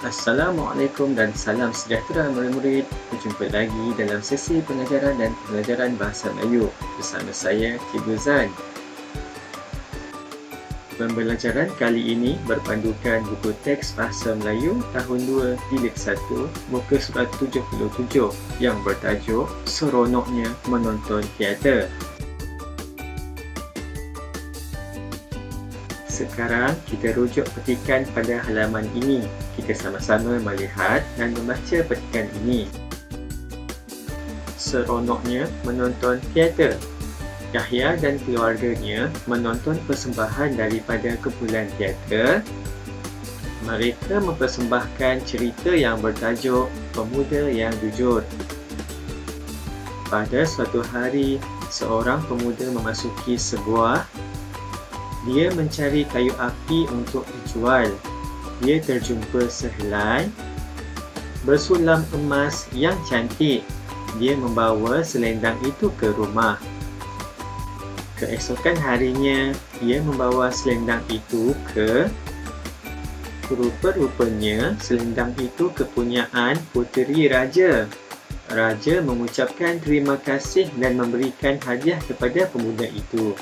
Assalamualaikum dan salam sejahtera murid-murid. Berjumpa lagi dalam sesi pengajaran dan pengajaran Bahasa Melayu bersama saya Cikgu Zan. Pembelajaran kali ini berpandukan buku teks Bahasa Melayu tahun 2 Jilid 1 muka surat 77 yang bertajuk Seronoknya Menonton Teater. Sekarang kita rujuk petikan pada halaman ini. Kita sama-sama melihat dan membaca petikan ini. Seronoknya menonton teater. Yahya dan keluarganya menonton persembahan daripada kumpulan teater. Mereka mempersembahkan cerita yang bertajuk Pemuda yang Jujur. Pada suatu hari, seorang pemuda memasuki sebuah dia mencari kayu api untuk dijual. Dia terjumpa sehelai bersulam emas yang cantik. Dia membawa selendang itu ke rumah. Keesokan harinya, dia membawa selendang itu ke Rupa-rupanya, selendang itu kepunyaan Puteri Raja. Raja mengucapkan terima kasih dan memberikan hadiah kepada pemuda itu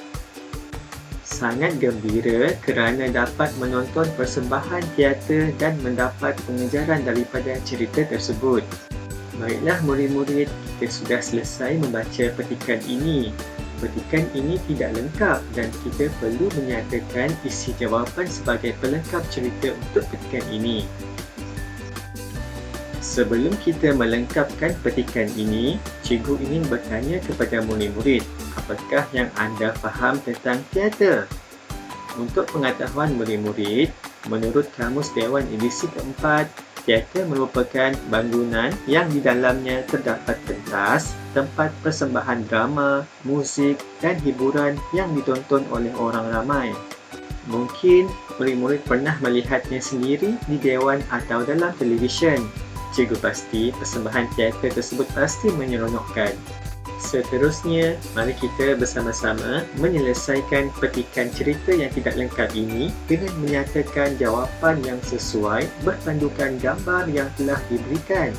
sangat gembira kerana dapat menonton persembahan teater dan mendapat pengejaran daripada cerita tersebut. Baiklah murid-murid, kita sudah selesai membaca petikan ini. Petikan ini tidak lengkap dan kita perlu menyatakan isi jawapan sebagai pelengkap cerita untuk petikan ini. Sebelum kita melengkapkan petikan ini, cikgu ingin bertanya kepada murid-murid apakah yang anda faham tentang teater? Untuk pengetahuan murid-murid, menurut Kamus Dewan Edisi keempat, teater merupakan bangunan yang di dalamnya terdapat pentas, tempat persembahan drama, muzik dan hiburan yang ditonton oleh orang ramai. Mungkin murid-murid pernah melihatnya sendiri di dewan atau dalam televisyen. Cikgu pasti persembahan teater tersebut pasti menyeronokkan. Seterusnya, mari kita bersama-sama menyelesaikan petikan cerita yang tidak lengkap ini dengan menyatakan jawapan yang sesuai berpandukan gambar yang telah diberikan.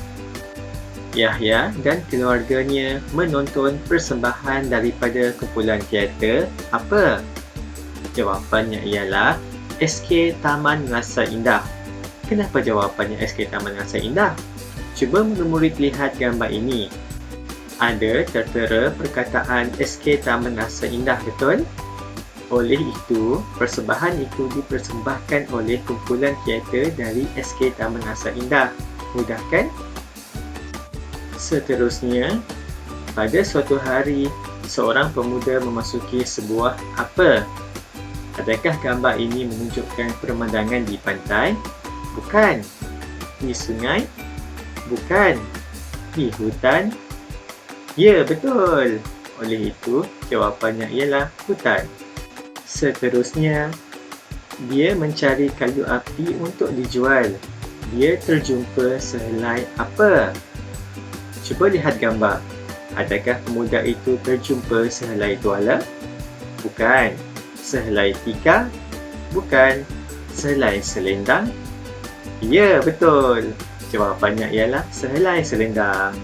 Yahya dan keluarganya menonton persembahan daripada kumpulan teater apa? Jawapannya ialah SK Taman Rasa Indah. Kenapa jawapannya SK Taman Rasa Indah? Cuba murid lihat gambar ini ada tertera perkataan SK Taman Rasa Indah, betul? Oleh itu, persembahan itu dipersembahkan oleh kumpulan teater dari SK Taman Rasa Indah. Mudah kan? Seterusnya, pada suatu hari, seorang pemuda memasuki sebuah apa? Adakah gambar ini menunjukkan pemandangan di pantai? Bukan. Di sungai? Bukan. Di hutan? Ya, betul. Oleh itu, jawapannya ialah hutan. Seterusnya, dia mencari kayu api untuk dijual. Dia terjumpa sehelai apa? Cuba lihat gambar. Adakah pemuda itu terjumpa sehelai tuala? Bukan. Sehelai tikar? Bukan. Sehelai selendang? Ya, betul. Jawapannya ialah sehelai selendang.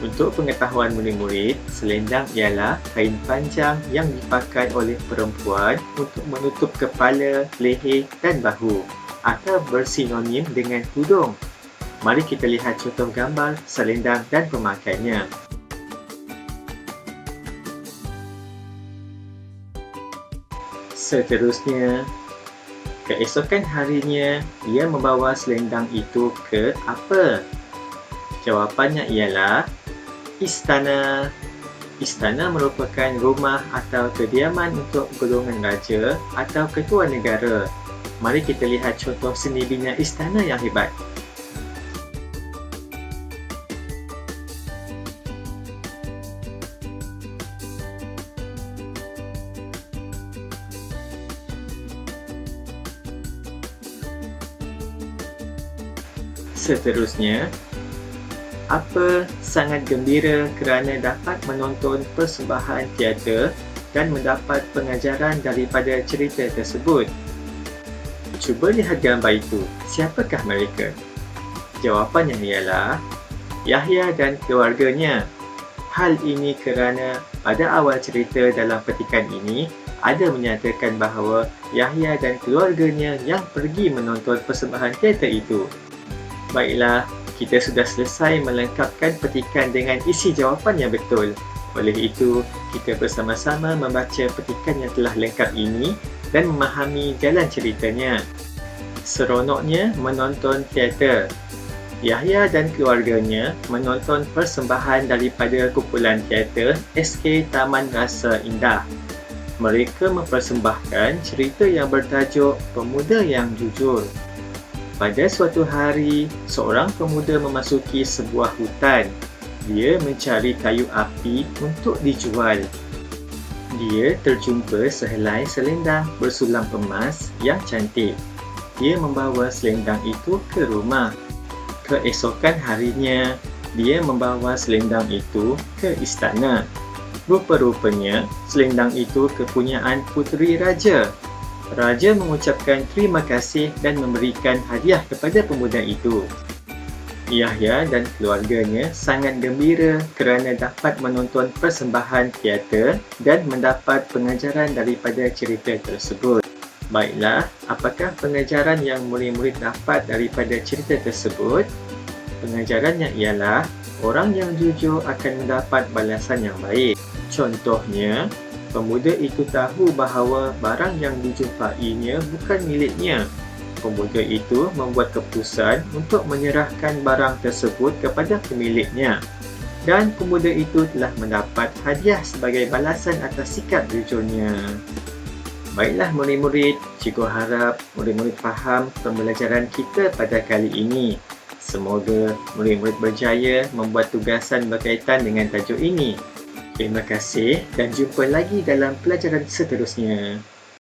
Untuk pengetahuan murid-murid, selendang ialah kain panjang yang dipakai oleh perempuan untuk menutup kepala, leher dan bahu atau bersinonim dengan tudung. Mari kita lihat contoh gambar selendang dan pemakaiannya. Seterusnya, keesokan harinya, ia membawa selendang itu ke apa? Jawapannya ialah istana. Istana merupakan rumah atau kediaman untuk golongan raja atau ketua negara. Mari kita lihat contoh seni bina istana yang hebat. Seterusnya, apa sangat gembira kerana dapat menonton persembahan teater dan mendapat pengajaran daripada cerita tersebut. Cuba lihat gambar itu. Siapakah mereka? Jawapannya ialah Yahya dan keluarganya. Hal ini kerana pada awal cerita dalam petikan ini ada menyatakan bahawa Yahya dan keluarganya yang pergi menonton persembahan teater itu. Baiklah, kita sudah selesai melengkapkan petikan dengan isi jawapan yang betul. Oleh itu, kita bersama-sama membaca petikan yang telah lengkap ini dan memahami jalan ceritanya. Seronoknya menonton teater. Yahya dan keluarganya menonton persembahan daripada kumpulan teater SK Taman Rasa Indah. Mereka mempersembahkan cerita yang bertajuk Pemuda yang Jujur. Pada suatu hari, seorang pemuda memasuki sebuah hutan. Dia mencari kayu api untuk dijual. Dia terjumpa sehelai selendang bersulam emas yang cantik. Dia membawa selendang itu ke rumah keesokan harinya, dia membawa selendang itu ke istana. Rupa-rupanya, selendang itu kepunyaan puteri raja. Raja mengucapkan terima kasih dan memberikan hadiah kepada pemuda itu. Yahya dan keluarganya sangat gembira kerana dapat menonton persembahan teater dan mendapat pengajaran daripada cerita tersebut. Baiklah, apakah pengajaran yang murid-murid dapat daripada cerita tersebut? Pengajarannya ialah orang yang jujur akan mendapat balasan yang baik. Contohnya, pemuda itu tahu bahawa barang yang dijumpainya bukan miliknya. Pemuda itu membuat keputusan untuk menyerahkan barang tersebut kepada pemiliknya. Dan pemuda itu telah mendapat hadiah sebagai balasan atas sikap jujurnya. Baiklah murid-murid, cikgu harap murid-murid faham pembelajaran kita pada kali ini. Semoga murid-murid berjaya membuat tugasan berkaitan dengan tajuk ini. Terima kasih dan jumpa lagi dalam pelajaran seterusnya.